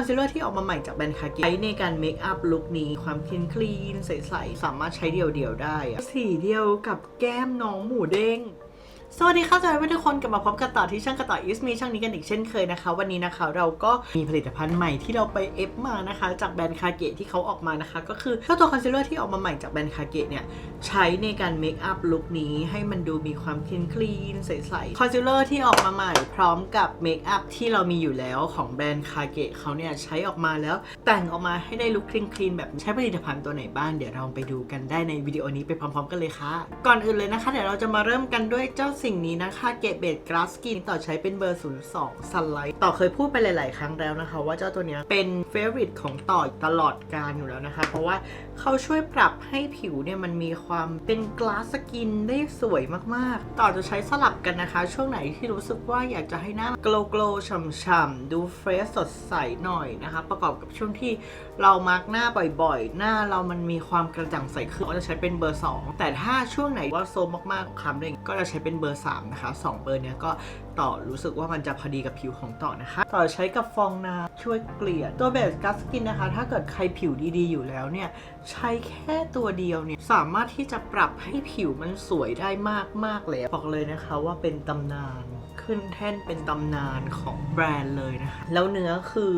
อนซีลเลอร์ที่ออกมาใหม่จากแบรนด์คากิใช้ในการเมคอัพลุคนี้ความคลีนคลีนใสๆสามารถใช้เดี่ยวๆได้ สีเดียวกับแก้มน้องหมูเด้ง สวัสดีค่ะสวัสดีทุกคนกลับมาพบกันต่อที่ช่างกระต่ายอิสมีช่างนี้กันอีกเช่นเคยนะคะ วันนี้นะคะเราก็มีผลิตภัณฑ์ใหม่ที่เราไปเอฟมานะคะ จากแบรนด์คาเกะที่เขาออกมานะคะ ก็คือเจ้าตัวคอนซีลเลอร์ที่ออกมาใหม่จากแบรนด์คาเกะเนี่ย ใช้ในการเมคอัพลุคนี้ให้มันดูมีความคลีนคลีนใสๆคอนซีลเลอร์ที่ออกมาใหม่พร้อมกับเมคอัพที่เรามีอยู่แล้วของแบรนด์คาเกะเขาเนี่ยใช้ออกมาแล้วแต่งออกมาให้ได้ลุคคลีนคลีนแบบใช้ผลิตภัณฑ์ตัวไหนบ้างเดี๋ยวเราไปดูกันได้ในวิดีโอนี้ไปพร้อม ๆ กันเลยค่ะ ก่อนอื่นเลยนะคะเดี๋ยวเราจะมาเริ่มกันด้วยเจ้าสิ่งนี้นะคะเกตเบดกราสกินต่อใช้เป็นเบอร์ 02ซันไลท์ต่อเคยพูดไปหลาย ๆ ครั้งแล้วนะคะ ว่าเจ้าตัวนี้เป็นเฟเวอริตของต่อตลอดการอยู่แล้วนะคะ เพราะว่าเขาช่วยปรับให้ผิวเนี่ยมันมีความเป็นกลาสกินได้สวยมาก ๆ ต่อจะใช้สลับกันนะคะ ช่วงไหนที่รู้สึกว่าอยากจะให้หน้าโกลโกลฉ่ำๆดูเฟรชสดใสหน่อยนะคะ ประกอบกับช่วงที่เรามาร์กหน้าบ่อย ๆ หน้าเรามันมีความกระจ่างใสขึ้นก็จะใช้เป็นเบอร์ 2 แต่ถ้าช่วงไหนว่าโซมมากๆคำเลยก็จะใช้เป็นเบอร์3 นะคะ 2 เบอร์เนี้ยก็ต่อรู้สึกว่ามันจะพอดีกับผิวของต่อนะคะ ต่อใช้กับฟองน้ำช่วยเกลี่ยตัวเบสกัสกินนะคะ ถ้าเกิดใครผิวดีๆอยู่แล้วเนี่ย ใช้แค่ตัวเดียวเนี่ย สามารถที่จะปรับให้ผิวมันสวยได้มากๆเลยบอกเลยนะคะว่าเป็นตำนานขึ้นแท่นเป็นตำนานของแบรนด์เลยนะคะแล้วเนื้อคือ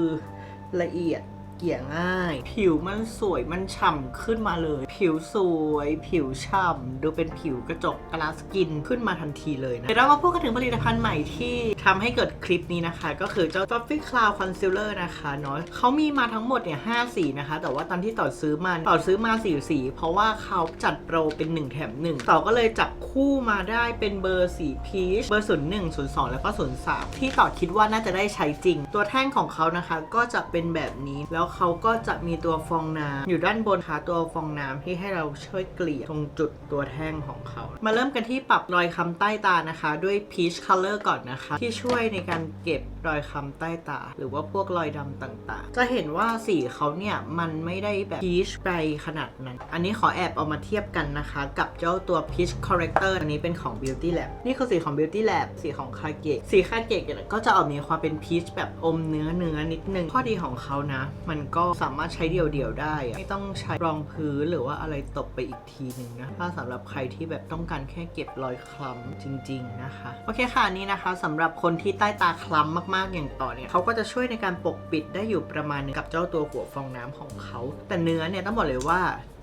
ละเอียด เกี่ยง่าย ผิวมันสวยมันฉ่ำขึ้นมาเลย ผิวสวย ผิวฉ่ำดูเป็นผิวกระจกกลาสกินขึ้นมาทันทีเลยนะเดี๋ยวเรามาพูดกันถึงผลิตภัณฑ์ใหม่ที่ทำให้เกิดคลิปนี้นะคะ ก็คือเจ้า Toffee Cloud Concealer นะคะเนาะเขามีมาทั้งหมดเนี่ยห้าสีนะคะ แต่ว่าตอนที่ต่อซื้อมาต่อซื้อมาสีสี เพราะว่าเขาจัดโปรเป็น 1 แถม1ต่อก็เลยจับคู่มาได้เป็นเบอร์สีพีชเบอร์01 02แล้วก็03ที่ต่อคิดว่าน่าจะได้ใช้จริง ตัวแท่งของเขานะคะ ก็จะเป็นแบบนี้แล้วเขาก็จะมีตัวฟองน้ำอยู่ด้านบนค่ะตัวฟองน้ำที่ให้เราช่วยเกลี่ยตรงจุดตัวแท่งของเขา มาเริ่มกันที่ปรับรอยคำใต้ตานะคะ ด้วย peach color ก่อนนะคะ ที่ช่วยในการเก็บรอยคำใต้ตา หรือว่าพวกรอยดำต่างๆ จะเห็นว่าสีเขาเนี่ยมันไม่ได้แบบ peach ไปขนาดนั้น อันนี้ขอแอบเอามาเทียบกันนะคะ กับเจ้าตัว peach corrector อันนี้เป็นของ beauty lab นี่คือสีของ beauty lab สีของคาเกะสีคาเกะก็จะออกมีความเป็น peach แบบอมเนื้อเนื้อนิดนึงข้อดีของเขานะมันก็สามารถใช้เดี่ยวๆได้อะไม่ต้องใช้รองพื้นหรือว่าอะไรตบไปอีกทีหนึ่งนะถ้าสำหรับใครที่แบบต้องการแค่เก็บรอยคล้ำจริง ๆนะคะ โอเคค่ะนี้นะคะสำหรับคนที่ใต้ตาคล้ำมากๆอย่างต่อเนี่ยเขาก็จะช่วยในการปกปิดได้อยู่ประมาณนึงกับเจ้าตัวหัวฟองน้ำของเขา แต่เนื้อเนี่ยต้องบอกเลยว่า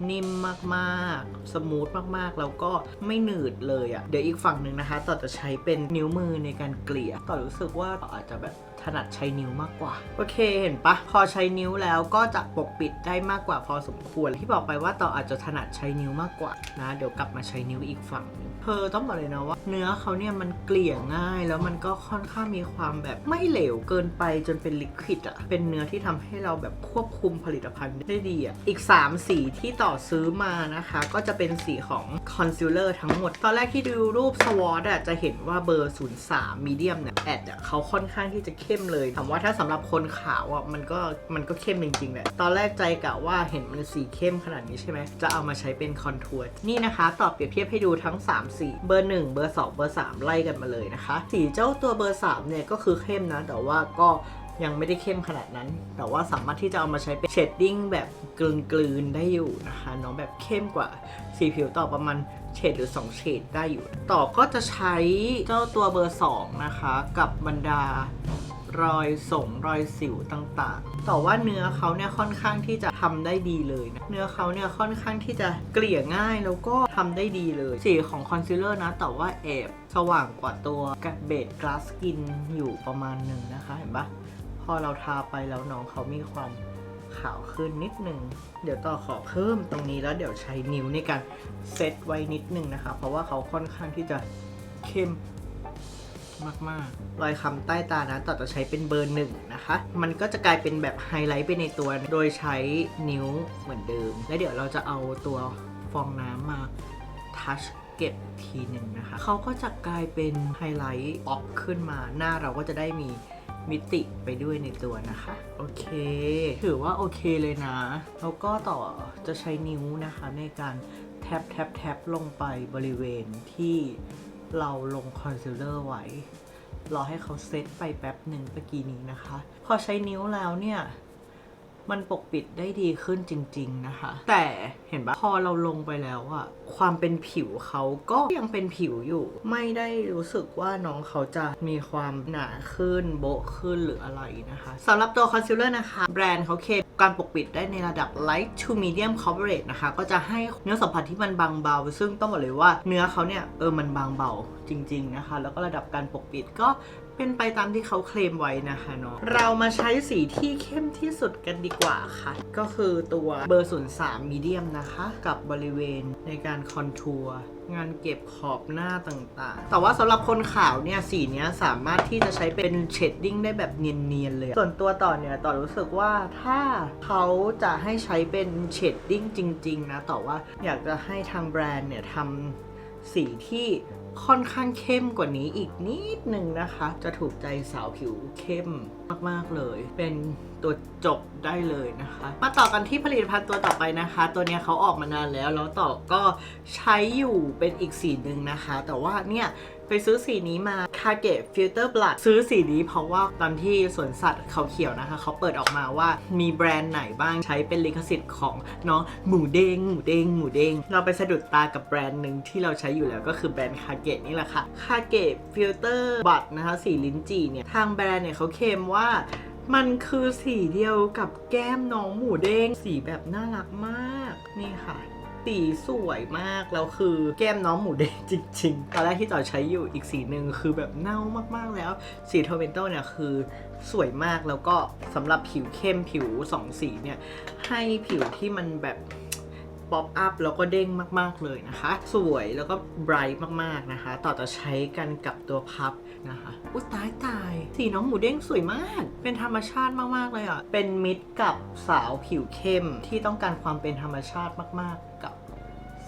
นิ่มมากๆ สมูทมากๆ แล้วก็ไม่หนืดเลยอะ่ะ เดี๋ยวอีกฝั่งหนึ่งนะคะ ต่อจะใช้เป็นนิ้วมือในการเกลี่ย ต่อรู้สึกว่าต่ออาจจะแบบ ถนัดใช้นิ้วมากกว่า โอเคเห็นปะพอใช้นิ้วแล้วก็จะปกปิดได้มากกว่าพอสมควร ที่บอกไปว่าต่ออาจจะถนัดใช้นิ้วมากกว่านะเดี๋ยวกลับมาใช้นิ้วอีกฝั่งหนึงเธอต้องบอกเลยนะว่า เนื้อเขาเนี่ยมันเกลี่ยง่าย แล้วมันก็ค่อนข้างมีความแบบไม่เหลวเกินไปจนเป็นลิควิดอะเป็นเนื้อที่ทำให้เราแบบควบคุมผลิตภัณฑ์ได้ดีอะอีก 3 สีที่ต่อซื้อมานะคะ ก็จะเป็นสีของคอนซีลเลอร์ทั้งหมด ตอนแรกที่ดูรูปสวอตอะจะเห็นว่าเบอร์ 03มีเดียมเนี่ยแอดอะเขาค่อนข้างที่จะเข้มเลยถามว่าถ้าสำหรับคนขาวอะมันก็มันก็เข้มจริงๆแหละตอนแรกใจกะว่าเห็นมันสีเข้มขนาดนี้ใช่ไหมจะเอามาใช้เป็นคอนทัวร์นี่นะคะตอบเปรียบเทียบให้ดูทั้ง 3 สี เบอร์ 1 เบอร์ 2 เบอร์ 3 ไล่กันมาเลยนะคะ สีเจ้าตัวเบอร์ 3 เนี่ยก็คือเข้มนะ แต่ว่าก็ยังไม่ได้เข้มขนาดนั้น แต่ว่าสามารถที่จะเอามาใช้เป็นเชดดิ้งแบบกลืนๆได้อยู่นะคะเน้องแบบเข้มกว่าสีผิวต่อประมาณเฉดหรือ 2 เฉดได้อยู่ ต่อก็จะใช้เจ้าตัวเบอร์ 2 นะคะ กับบรรดา รอยสงรอยสิวต่างๆ แต่ว่าเนื้อเขาเนี่ยค่อนข้างที่จะทำได้ดีเลยนะ เนื้อเขาเนี่ยค่อนข้างที่จะเกลี่ยง่ายแล้วก็ทำได้ดีเลย สีของคอนซีลเลอร์นะ แต่ว่าแอบสว่างกว่าตัวกเบดกลาสกินอยู่ประมาณหนึ่งนะคะ เห็นปะพอเราทาไปแล้วน้องเขามีความขาวขึ้นนิดนึงเดี๋ยวต่อขอเพิ่มตรงนี้แล้วเดี๋ยวใช้นิ้วในการเซตไว้นิดนึงนะคะ เพราะว่าเขาค่อนข้างที่จะเข้ม มากๆ รอยคำใต้ตานะต่อจะใช้เป็นเบอร์หนึ่งนะคะ มันก็จะกลายเป็นแบบไฮไลท์ไปในตัว โดยใช้นิ้วเหมือนเดิม และเดี๋ยวเราจะเอาตัวฟองน้ำมาทัชเก็บทีหนึ่งนะคะ เขาก็จะกลายเป็นไฮไลท์ออกขึ้นมา หน้าเราก็จะได้มีมิติไปด้วยในตัวนะคะ โอเค ถือว่าโอเคเลยนะ แล้วก็ต่อจะใช้นิ้วนะคะในการแทบแทบแทบลงไปบริเวณที่ เราลงคอนซีลเลอร์ไว้ รอให้เขาเซตไปแป๊บหนึ่งเมื่อกี้นี้นะคะ พอใช้นิ้วแล้วเนี่ย มันปกปิดได้ดีขึ้นจริง ๆนะคะ แต่เห็นปะพอเราลงไปแล้วอะความเป็นผิวเขาก็ยังเป็นผิวอยู่ ไม่ได้รู้สึกว่าน้องเขาจะมีความหนาขึ้นโบะขึ้นหรืออะไรนะคะสำหรับตัวคอนซีลเลอร์นะคะ แบรนด์เขาเคมการปกปิดได้ในระดับ light to medium coverage นะคะ ก็จะให้เนื้อสัมผัสที่มันบางเบา ซึ่งต้องบอกเลยว่าเนื้อเขาเนี่ยเออมันบางเบาจริง ๆนะคะ แล้วก็ระดับการปกปิดก็ เป็นไปตามที่เขาเคลมไว้นะคะเนาะเรามาใช้สีที่เข้มที่สุดกันดีกว่าค่ะ ก็คือตัวเบอร์ 03 medium นะคะ กับบริเวณในการคอนทัวร์งานเก็บขอบหน้าต่างๆ แต่ว่าสำหรับคนขาวเนี่ยสีเนี้ยสามารถที่จะใช้เป็นเชดดิ้งได้แบบเนียนๆเลย ส่วนตัวต่อเนี่ยต่อรู้สึกว่าถ้าเขาจะให้ใช้เป็นเชดดิ้งจริง ๆ นะ ต่อว่าอยากจะให้ทางแบรนด์เนี่ยทำสีที่ ค่อนข้างเข้มกว่านี้อีกนิดนึงนะคะ จะถูกใจสาวผิวเข้มมาก ๆ เลย เป็นตัวจบได้เลยนะคะ มาต่อกันที่ผลิตภัณฑ์ตัวต่อไปนะคะ ตัวนี้เขาออกมานานแล้ว แล้วต่อก็ใช้อยู่เป็นอีกสีหนึ่งนะคะ แต่ว่าเนี่ย ไปซื้อสีนี้มา c a g e Filter Blood ซื้อสีนี้เพราะว่าตอนที่สวนสัตว์เขาเขียวนะคะ เขาเปิดออกมาว่ามีแบรนด์ไหนบ้างใช้เป็นลิขสิทธิ์ของน้องหมูเด้งหมูเด้งหมูเด้งเราไปสะดุดตากับแบรนด์หนึ่งที่เราใช้อยู่แล้วก็คือแบรนด์ c a g e นี่แหละค่ะ c a g e Filter Blood นะคะสีลิ้นจี่เนี่ยทางแบรนด์เนี่ยเขาเคลมว่ามันคือสีเดียวกับแก้มน้องหมูเด้งสีแบบน่ารักมาก นี่ค่ะ สีสวยมาก แล้วคือแก้มน้องหมูเด้งจริงๆ ตอนแรกที่ต่อใช้อยู่อีกสีหนึ่งคือแบบเน่ามากๆแล้ว สีโทเวนโตเนี่ยคือสวยมากแล้วก็สำหรับผิวเข้มผิวสองสีเนี่ย ให้ผิวที่มันแบบป๊อปอัพแล้วก็เด้งมากๆเลยนะคะ สวยแล้วก็ไบรท์มากๆนะคะ ต่อจะใช้กันกับตัวพับ นะคะอุ้ยตายตายสีน้องหมูเด้งสวยมาก เป็นธรรมชาติมากๆเลยอะ เป็นมิตรกับสาวผิวเข้มที่ต้องการความเป็นธรรมชาติมาก ๆ กับ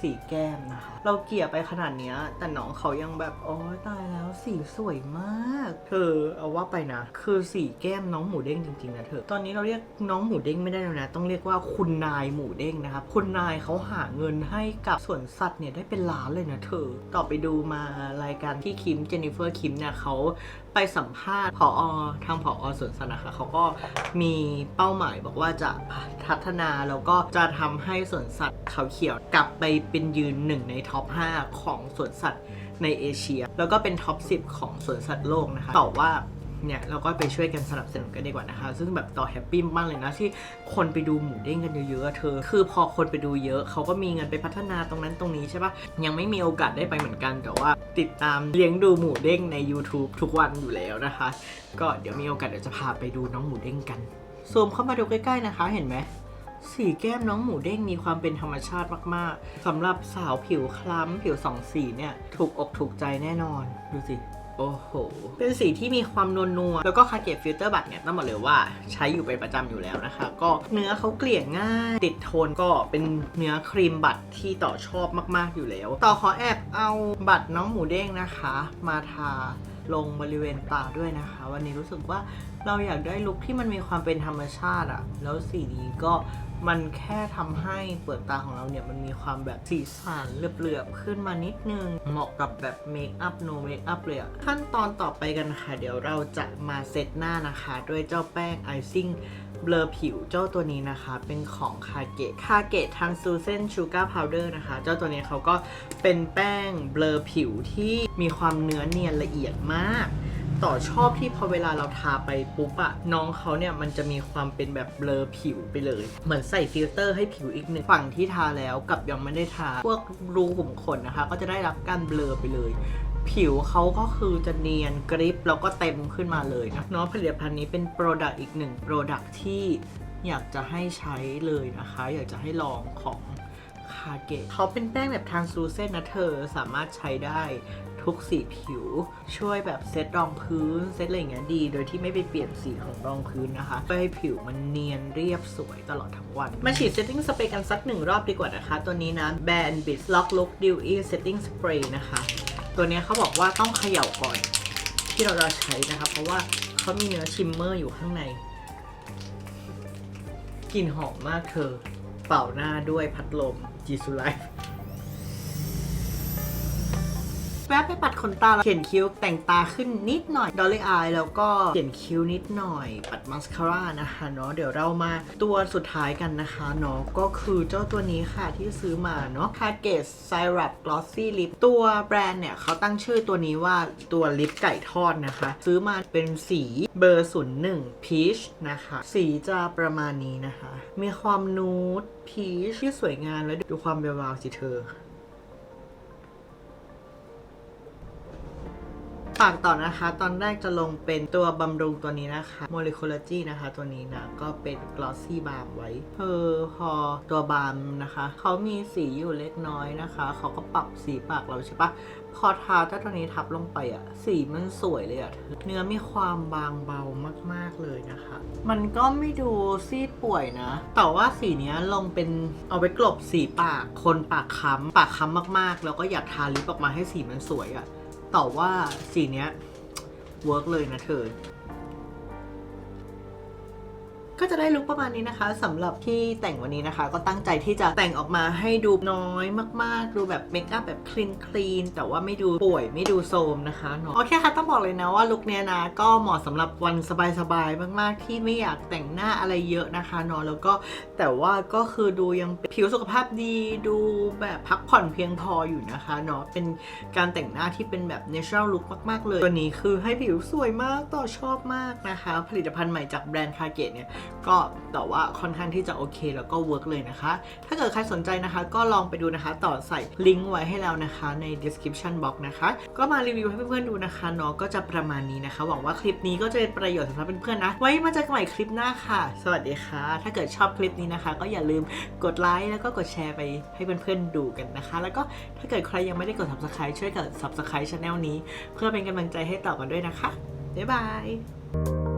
สีแก้มนะคะ เราเกลี่ยไปขนาดเนี้ย แต่น้องเขายังแบบโอ้ยตายแล้วสีสวยมาก เธอเอาว่าไปนะ คือสีแก้มน้องหมูเด้งจริงๆนะเธอ ตอนนี้เราเรียกน้องหมูเด้งไม่ได้แล้วนะ ต้องเรียกว่าคุณนายหมูเด้งนะครับคุณนายเขาหาเงินให้กับสวนสัตว์เนี่ยได้เป็นล้านเลยนะเธอ ต่อไปดูมารายการที่คิมเจนนิเฟอร์คิมเนี่ยเขา ไปสัมภาษณ์ผออทางผออสวนสัตว์นะคะเขาก็มีเป้าหมายบอกว่าจะพัฒนาแล้วก็จะทำให้สวนสัตว์เขาเขียวกลับไปเป็นยืนหนึ่งในท็อป 5 ของสวนสัตว์ในเอเชีย แล้วก็เป็นท็อป 10 ของสวนสัตว์โลกนะคะต่อว่า เนี่ยเราก็ไปช่วยกันสนับสนุนกันดีกว่านะคะ ซึ่งแบบต่อแฮปปี้มากเลยนะที่คนไปดูหมูเด้งกันเยอะๆเธอ คือพอคนไปดูเยอะเขาก็มีเงินไปพัฒนาตรงนั้นตรงนี้ใช่ปะยังไม่มีโอกาสได้ไปเหมือนกันแต่ว่าติดตามเลี้ยงดูหมูเด้งใน YouTube ทุกวันอยู่แล้วนะคะ ก็เดี๋ยวมีโอกาสเดี๋ยวจะพาไปดูน้องหมูเด้งกันซูมเข้ามาดูใกล้ๆนะคะ เห็นไหมสีแก้มน้องหมูเด้งมีความเป็นธรรมชาติมากๆสำหรับสาวผิวคล้ำผิวสองสีเนี่ย ถูกอกถูกใจแน่นอน ดูสิ โอ้โห เป็นสีที่มีความนวลนัวๆแล้วก็คาเกตฟิลเตอร์บัตเนี่ยต้องบอกเลยว่าใช้อยู่เป็นประจำอยู่แล้วนะคะ ก็เนื้อเขาเกลี่ยง่าย ติดโทนก็เป็นเนื้อครีมบัตที่ต่อชอบมากๆอยู่แล้ว ต่อขอแอบเอาบัตรน้องหมูเด้งนะคะ มาทาลงบริเวณตาด้วยนะคะ วันนี้รู้สึกว่าเราอยากได้ลุคที่มันมีความเป็นธรรมชาติอะแล้วสีนี้ก็ มันแค่ทำให้เปลือกตาของเราเนี่ยมันมีความแบบสีสันเหลือบๆขึ้นมานิดนึง เหมาะกับแบบเมคอัพโนเมคอัพเลยอะขั้นตอนต่อไปกันค่ะ เดี๋ยวเราจะมาเซตหน้านะคะ ด้วยเจ้าแป้งไอซิ่งเบลอผิวเจ้าตัวนี้นะคะ เป็นของคาเกตคาเกตทางซูเซนชูการ์พาวเดอร์นะคะ เจ้าตัวนี้เขาก็เป็นแป้งเบลอผิวที่มีความเนื้อเนียนละเอียดมาก ต่อชอบที่พอเวลาเราทาไปปุ๊บอะน้องเขาเนี่ยมันจะมีความเป็นแบบเบลอผิวไปเลย เหมือนใส่ฟิลเตอร์ให้ผิวอีกหนึ่งฝั่งที่ทาแล้วกับยังไม่ได้ทา พวกรูขุมขนนะคะ ก็จะได้รับการเบลอไปเลย ผิวเขาก็คือจะเนียนกริปแล้วก็เต็มขึ้นมาเลยนะเนาะผลิตภัณฑ์นี้เป็นโปรดักต์อีกหนึ่งโปรดักต์ที่อยากจะให้ใช้เลยนะคะ อยากจะให้ลองของ คาเกตเขาเป็นแป้งแบบทางซูเซนนะเธอสามารถใช้ได้ทุกสีผิว ช่วยแบบเซตรองพื้น เซตอะไรอย่างเงี้ยดี โดยที่ไม่ไปเปลี่ยนสีของรองพื้นนะคะเพื่อให้ผิวมันเนียนเรียบสวยตลอดทั้งวัน มาฉีดเซตติ้งสเปรย์กันสักหนึ่งรอบดีกว่านะคะ ตัวนี้นะ b a n b i t Lock Look Dewy Setting Spray นะคะ ตัวเนี้ยเขาบอกว่าต้องเขย่าก่อน ที่เราจะใช้นะคะ เพราะว่าเขามีเนื้อชิมเมอร์อยู่ข้างในกลิ่นหอมมากเธอ เป่าหน้าด้วยพัดลมจีซูไล แวะไปปัดขนตาแล้วเขียนคิ้วแต่งตาขึ้นนิดหน่อยดอลลี่อายแล้วก็เขียนคิ้วนิดหน่อย ปัดมาสคาร่านะคะเนาะเดี๋ยวเรามาตัวสุดท้ายกันนะคะเนาะก็คือเจ้าตัวนี้ค่ะที่ซื้อมาเนาะ Target Syrup Glossy Lip ตัวแบรนด์เนี่ยเขาตั้งชื่อตัวนี้ว่าตัวลิปไก่ทอดนะคะ ซื้อมาเป็นสีเบอร์ 01 Peach นะคะ สีจะประมาณนี้นะคะ มีความนูดพีชที่สวยงามแล้วดูความเบลวาวสิเธอ ฝากต่อนะคะ ตอนแรกจะลงเป็นตัวบำรุงตัวนี้นะคะ Molecology นะคะ ตัวนี้นะ ก็เป็น glossy balm ไว้เพอพอตัวบาล์มนะคะ เขามีสีอยู่เล็กน้อยนะคะ เขาก็ปรับสีปากเราใช่ปะพอทาถ้าตัวนี้ทับลงไปอะสีมันสวยเลยอะเนื้อมีความบางเบามาก ๆเลยนะคะ มันก็ไม่ดูซีดป่วยนะ แต่ว่าสีนี้ลงเป็นเอาไว้กลบสีปากคนปากค้ำปากค้ำมากๆ แล้วก็อยากทาลิปออกมาให้สีมันสวยอะ แต่ว่าสีเนี้ยเวิร์กเลยนะเธอ ก็จะได้ลุคประมาณนี้นะคะสำหรับที่แต่งวันนี้นะคะ ก็ตั้งใจที่จะแต่งออกมาให้ดูน้อยมากๆ ดูแบบเมคอัพแบบคลีนคลีนแต่ว่าไม่ดูป่วยไม่ดูโทรมนะคะเนาะโอเคค่ะต้องบอกเลยนะว่าลุคเนี้ยนะก็เหมาะสำหรับวันสบายๆมาก ๆ ที่ไม่อยากแต่งหน้าอะไรเยอะนะคะเนาะแล้วก็แต่ว่าก็คือดูยังผิวสุขภาพดีดูแบบพักผ่อนเพียงพออยู่นะคะเนาะเป็นการแต่งหน้าที่เป็นแบบ natural look มากๆเลยตัวนี้คือให้ผิวสวยมากต่อชอบมากนะคะ ผลิตภัณฑ์ใหม่จากแบรนด์คาเกตเนี่ยก็แต่ว่าค่อนข้างที่จะโอเคแล้วก็เวิร์กเลยนะคะ ถ้าเกิดใครสนใจนะคะ ก็ลองไปดูนะคะ ต่อใส่ลิงก์ไว้ให้แล้วนะคะใน description box นะคะ ก็มารีวิวให้เพื่อนๆดูนะคะเนาะก็จะประมาณนี้นะคะ หวังว่าคลิปนี้ก็จะเป็นประโยชน์สำหรับเพื่อนๆนะ ไว้มาเจอกันใหม่คลิปหน้าค่ะ สวัสดีค่ะ ถ้าเกิดชอบคลิปนี้นะคะ ก็อย่าลืมกดไลค์แล้วก็กดแชร์ไปให้เพื่อนๆดูกันนะคะ แล้วก็ถ้าเกิดใครยังไม่ได้กด subscribe ช่วยกด subscribe channel นี้ เพื่อเป็นกำลังใจให้ต่อกันด้วยนะคะบ๊ายบาย